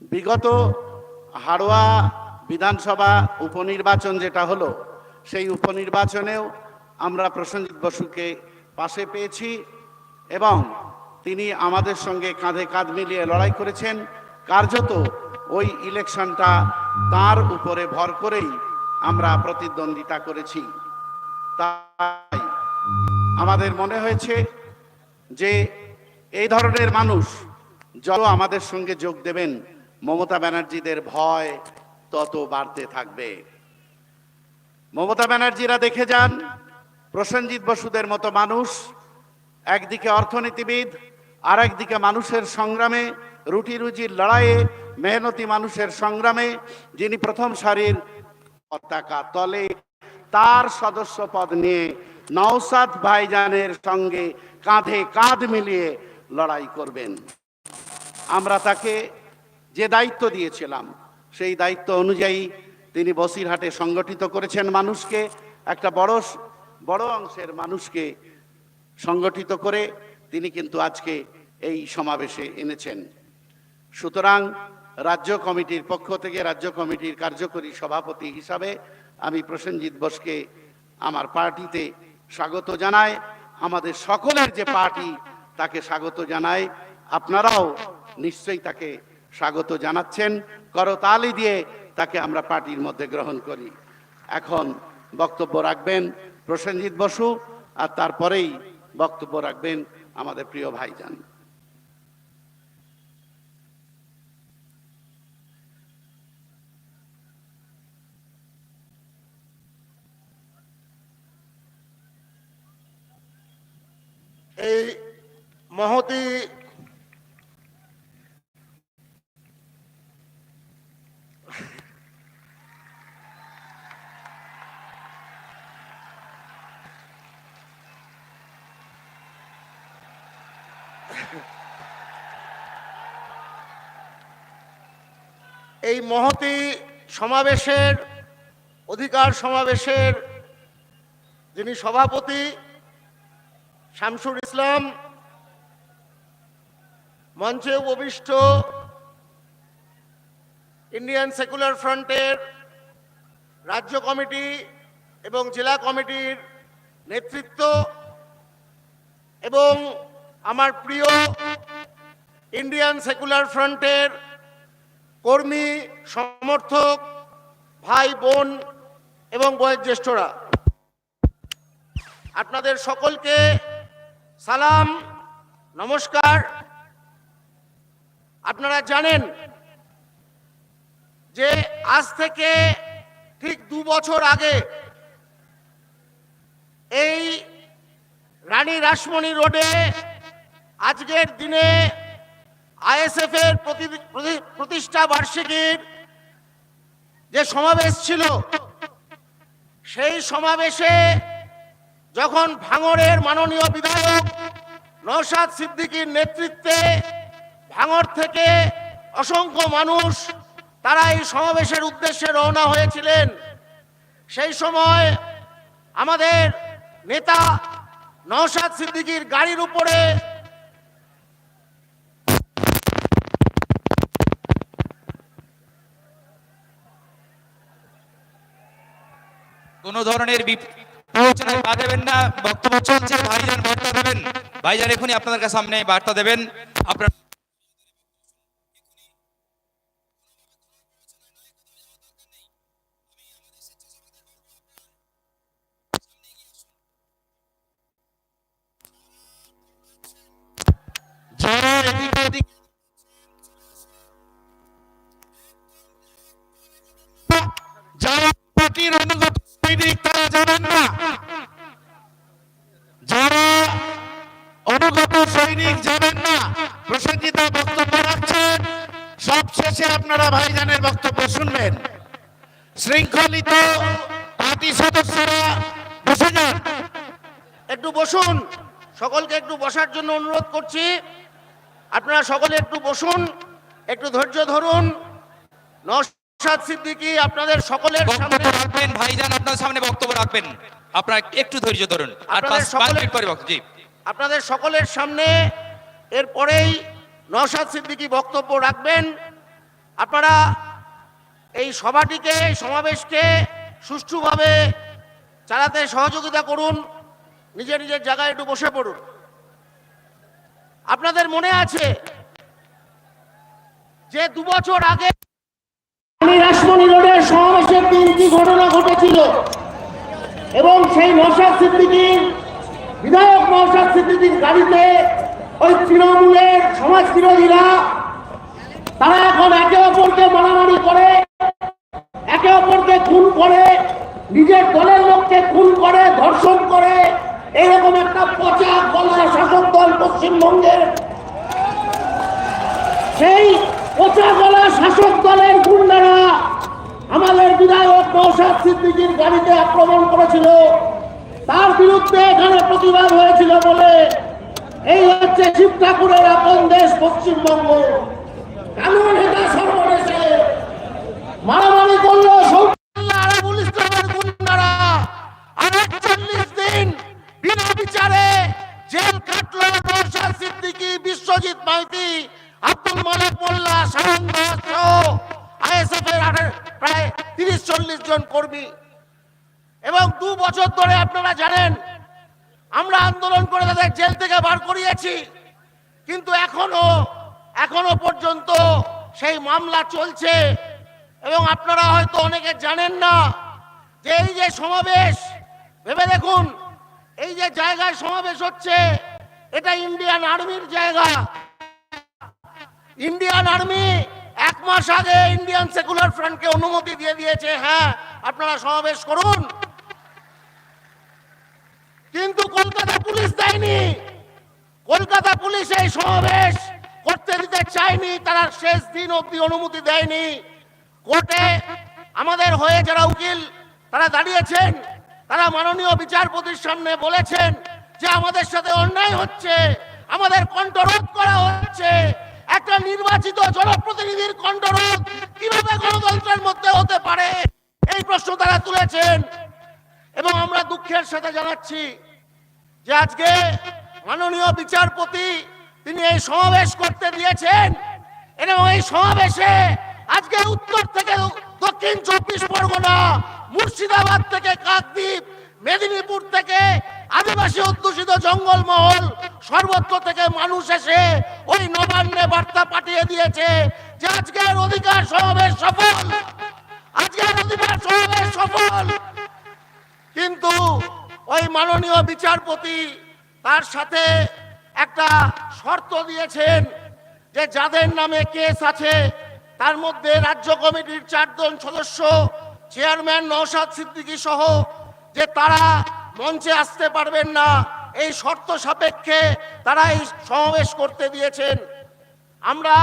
বিগত হাড়োয়া বিধানসভা উপনির্বাচন যেটা হলো, সেই উপনির্বাচনেও আমরা প্রসেনজিৎ বসুকে পাশে পেয়েছি এবং তিনি আমাদের সঙ্গে কাঁধে কাঁধ মিলিয়ে লড়াই করেছেন। কার্যত ওই ইলেকশনটা তার উপরে ভর করেই আমরা প্রতিদ্বন্দ্বিতা করেছি। তাই আমাদের মনে হয়েছে যে এই ধরনের মানুষ যত আমাদের সঙ্গে যোগ দেবেন মমতা ব্যানার্জিদের ভয় তত বাড়তে থাকবে। মমতা ব্যানার্জিরা দেখে যান, প্রসেনজিৎ বসুদের মতো মানুষ, একদিকে অর্থনীতিবিদ আর একদিকে মানুষের সংগ্রামে, রুটি রুজির লড়াইয়ে, মেহনতি মানুষের সংগ্রামে, যিনি প্রথম সারির পতাকা তলে, তার সদস্য পদ নিয়ে নওসাদ ভাইজানের সঙ্গে কাঁধে কাঁধ মিলিয়ে লড়াই করবেন। আমরা তাকে যে দায়িত্ব দিয়েছিলাম, সেই দায়িত্ব অনুযায়ী তিনি বসিরহাটে সংগঠিত করেছেন মানুষকে, একটা বড় বড় অংশের মানুষকে সংগঠিত করে তিনি কিন্তু আজকে এই সমাবেশে এনেছেন। সুতরাং রাজ্য কমিটির পক্ষ থেকে, রাজ্য কমিটির কার্যকরী সভাপতি হিসাবে আমি প্রসেনজিৎ বোসকে আমার পার্টিতে স্বাগত জানাই। আমাদের সকলের যে পার্টি, তাকে স্বাগত জানাই। আপনারাও নিশ্চয়ই তাকে স্বাগত জানাচ্ছেন। করতালি দিয়ে তাকে আমরা পার্টির মধ্যে গ্রহণ করি। এখন বক্তব্য রাখবেন প্রসেনজিৎ বসু আর তারপরেই বক্তব্য রাখবেন আমাদের প্রিয় ভাইজান। এই মহতি এই মহতি সমাবেশের, অধিকার সমাবেশের যিনি সভাপতি শামসুর ইসলাম, মঞ্চে উপবিষ্ট ইন্ডিয়ান সেকুলার ফ্রন্টের রাজ্য কমিটি এবং জেলা কমিটির নেতৃত্ব এবং আমার প্রিয় ইন্ডিয়ান সেকুলার ফ্রন্টের কর্মী, সমর্থক, ভাই, বোন এবং বয়োজ্যেষ্ঠরা। আপনাদের সকলকে সালাম, নমস্কার। আপনারা জানেন যে আজ থেকে ঠিক দু বছর আগে এই রানী রাসমণি রোডে আজকের দিনে আইএসএফ এর প্রতি- প্রতিষ্ঠা বার্ষিকীর যে সমাবেশ ছিল, সেই সমাবেশে যখন ভাঙড়ের মাননীয় বিধায়ক নওশাদ সিদ্দিকীর নেতৃত্বে ভাঙড় থেকে অসংখ্য মানুষ তারা এই সমাবেশের উদ্দেশ্যে রওনা হয়েছিলেন, সেই সময় আমাদের নেতা নওশাদ সিদ্দিকীর গাড়ির উপরে কোন ধরনের প্ররোচনায় পা দেবেন না, বক্তব্য চলছে, ভাইজান বার্তা দেবেন। ভাইজান, এখনই আপনাদের সামনে বার্তা দেবেন। আপনার যারা এদিক শৃঙ্খলিত পার্টি সদস্যরা বসে যান। একটু বসুন। সকলকে একটু বসার জন্য অনুরোধ করছি। আপনারা সকলে একটু বসুন একটু ধৈর্য ধরুন। নওশাদ সিদ্দিকী আপনাদের সকলের সামনে রাখবেন ভাইজান আপনার সামনে বক্তব্য রাখবেন। আপনারা একটু ধৈর্য ধরুন। আর আপনাদের পাঁচ মিনিট পরে বক্তব্য জি। আপনাদের সকলের সামনে এরপরেই নওশাদ সিদ্দিকী বক্তব্য রাখবেন। আপনারা এই সভাটিকে, এই সমাবেশকে সুষ্ঠুভাবে চালাতে সহযোগিতা করুন নিজের নিজের জায়গায় একটু বসে পড়ুন। আপনাদের মনে আছে যে দু বছর আগে রাসমণি রোডের সমাবেশের দিন কি ঘটনা ঘটেছিল এবং সেই নৌসাদ সিদ্দিকীর বিধায়ক নৌসাদ সিদ্দিকীর গাড়িতে ওই তৃণমূলের সমাজ বিরোধীরা, তারা এখন একে অপরকে মারামারি নিজের দলের লোককে খুন করে, ধর্ষণ করে, এরকম একটা পচা গলা শাসক দল পশ্চিমবঙ্গের। সেই পচা গলা শাসক দলের গুন্ডারা আমাদের বিধায়ক নৌসাদ সিদ্দিকীর গাড়িতে আক্রমণ করেছিল। তার বিরুদ্ধে এখানে প্রতিবাদ হয়েছিল বলে। এই হচ্ছে শিব ঠাকুরের আপন দেশ পশ্চিমবঙ্গ। কানুন এটা সর্বদেশে মারামারি করল একচল্লিশ দিন বিনা বিচারে জেল কাটলো সিদ্দিকী বিশ্বজিৎ মাইতি, আব্দুল মালিক মোল্লা শাহান আইএসএফ এর প্রায় তিরিশ চল্লিশ জন কর্মী। এবং দু বছর ধরে আপনারা জানেন, আমরা আন্দোলন করে তাদের জেল থেকে বার করিয়েছি। কিন্তু এখনও এখনও পর্যন্ত সেই মামলা চলছে। এবং আপনারা হয়তো অনেকে জানেন না যে এই যে সমাবেশ ভেবে দেখুন, এই যে জায়গায় সমাবেশ হচ্ছে, এটা ইন্ডিয়ান আর্মির জায়গা। ইন্ডিয়ান আর্মি এক মাস আগে ইন্ডিয়ান সেকুলার ফ্রন্টকে অনুমতি দিয়ে দিয়েছে। হ্যাঁ আপনারা সমাবেশ করুন। কিন্তু কলকাতা পুলিশ দেয়নি। কলকাতা পুলিশ এই সমাবেশ করতে দিতে চায়নি, তারা শেষ দিন অবধি অনুমতি দেয়নি। কোর্টে আমাদের হয়ে যারা উকিল, তারা দাঁড়িয়েছেন। তারা মাননীয় বিচারপতির সামনে বলেছেন যে আমাদের সাথে অন্যায় হচ্ছে, আমাদের কণ্ঠরোধ করা হচ্ছে। একটা নির্বাচিত জনপ্রতিনিধির কণ্ঠরোধ কীভাবে গণতন্ত্রের মধ্যে হতে পারে, এই প্রশ্ন তারা তুলেছেন। এবং আমরা দুঃখের সাথে জানাচ্ছি যে আজকে মাননীয় বিচারপতি তিনি এই সমাবেশ করতে দিয়েছেন। এবং এই সমাবেশে আজকে উত্তর থেকে দক্ষিণ চব্বিশ পরগনা মুর্শিদাবাদ থেকে কাকদ্বীপ, মেদিনীপুর থেকে আদিবাসী অধ্যুষিত জঙ্গলমহল সর্বত্র থেকে মানুষ এসে ওই নবান্নে বার্তা পাঠিয়ে দিয়েছে যে আজকের অধিকার সমাবেশ সফল। আজকের অধিকার সমাবেশ সফল। কিন্তু ওই মাননীয় বিচারপতি তার সাথে একটা শর্ত দিয়েছেন যে যাদের নামে কেস আছে, তার মধ্যে রাজ্য কমিটির চারজন সদস্য চেয়ারম্যান নওশাদ সিদ্দিকী সহ যে তারা মঞ্চে আসতে পারবেন না, এই শর্ত সাপেক্ষে তারা এই সমাবেশ করতে দিয়েছেন। আমরা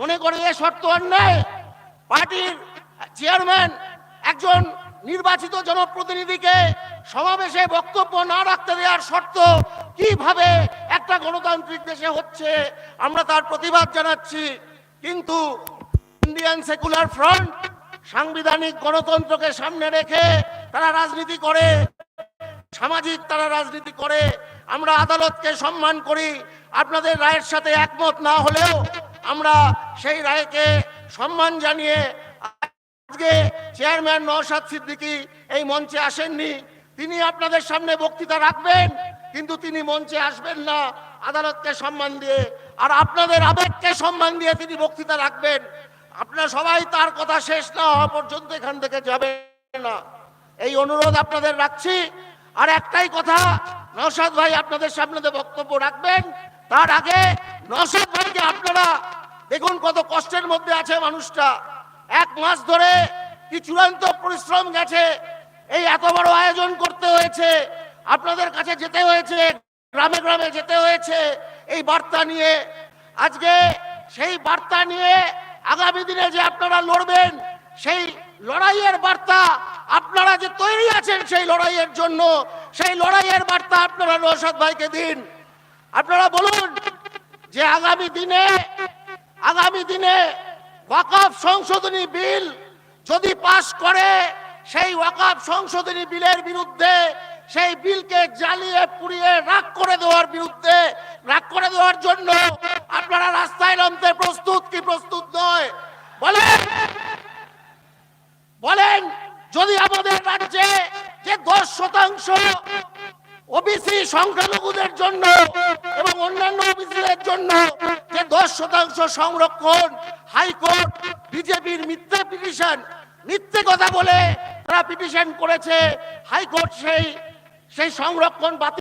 মনে করি এ শর্ত অন্যায়। পার্টির চেয়ারম্যান একজন নির্বাচিত জনপ্রতিনিধিকে সমাবেশে বক্তব্য না রাখতে দেওয়ার শর্ত কীভাবে একটা গণতান্ত্রিক দেশে হচ্ছে, আমরা তার প্রতিবাদ জানাচ্ছি। কিন্তু ইন্ডিয়ান সেকুলার ফ্রন্ট সাংবিধানিক গণতন্ত্রকে সামনে রেখে তারা রাজনীতি করে, সামাজিক তারা রাজনীতি করে, আমরা আদালতকে সম্মান করি, আপনাদের রায়ের সাথে একমত না হলেও আমরা সেই রায়কে সম্মান জানিয়ে আজকে চেয়ারম্যান নওশাদ সিদ্দিকী এই মঞ্চে আসেননি। তিনি আপনাদের সামনে বক্তৃতা রাখবেন, কিন্তু তিনি মঞ্চে আসবেন না। আদালতকে সম্মান দিয়ে, আর আপনাদের আবেগকে সম্মান দিয়ে তিনি বক্তৃতা রাখবেন। আপনারা সবাই তার কথা শেষ না হওয়া পর্যন্ত এখান থেকে যাবে না। এই অনুরোধ আপনাদের রাখছি। আর একটাই কথা নসাদ ভাই আপনাদের সামনে বক্তব্য রাখবেন, তার আগে নসাদ ভাইকে আপনারা দেখুন কত কষ্টের মধ্যে আছে মানুষটা। এক মাস ধরে কি চূড়ান্ত পরিশ্রম গেছে, এই এত বড় আয়োজন করতে হয়েছে, আপনাদের কাছে যেতে হয়েছে, গ্রামে গ্রামে যেতে হয়েছে, এই বার্তা নিয়ে। আজকে সেই বার্তা নিয়ে আগামী দিনে যে আপনারা লড়বেন, সেই লড়াইয়ের বার্তা আপনারা যে তৈরি আছেন সেই লড়াইয়ের জন্য, সেই লড়াইয়ের বার্তা আপনারা নৌসাদ ভাইকে দিন। আপনারা বলুন যে আগামী দিনে আগামী দিনে ওয়াকাফ সংশোধনী বিল যদি পাশ করে, সেই ওয়াকাফ সংশোধনী বিলের বিরুদ্ধে, সেই বিলকে জ্বালিয়ে পুড়িয়ে রাগ করে দেওয়ার বিরুদ্ধে, রাগ করে দেওয়ার জন্য আপনারা রাস্তায় নামতে প্রস্তুত কি প্রস্তুত নয়? বলেন! বলেন, যদি আমাদের রাজ্যে যে দশ শতাংশ ওবিসি সংখ্যালঘুদের জন্য এবং অন্যান্য ওবিসিদের জন্য যে দশ শতাংশ সংরক্ষণ হাইকোর্ট বিজেপির মিথ্যে পিটিশন, মিথ্যে কথা বলে তারা পিটিশন করেছে, হাইকোর্ট সেই সেই সংরক্ষণ বাতিল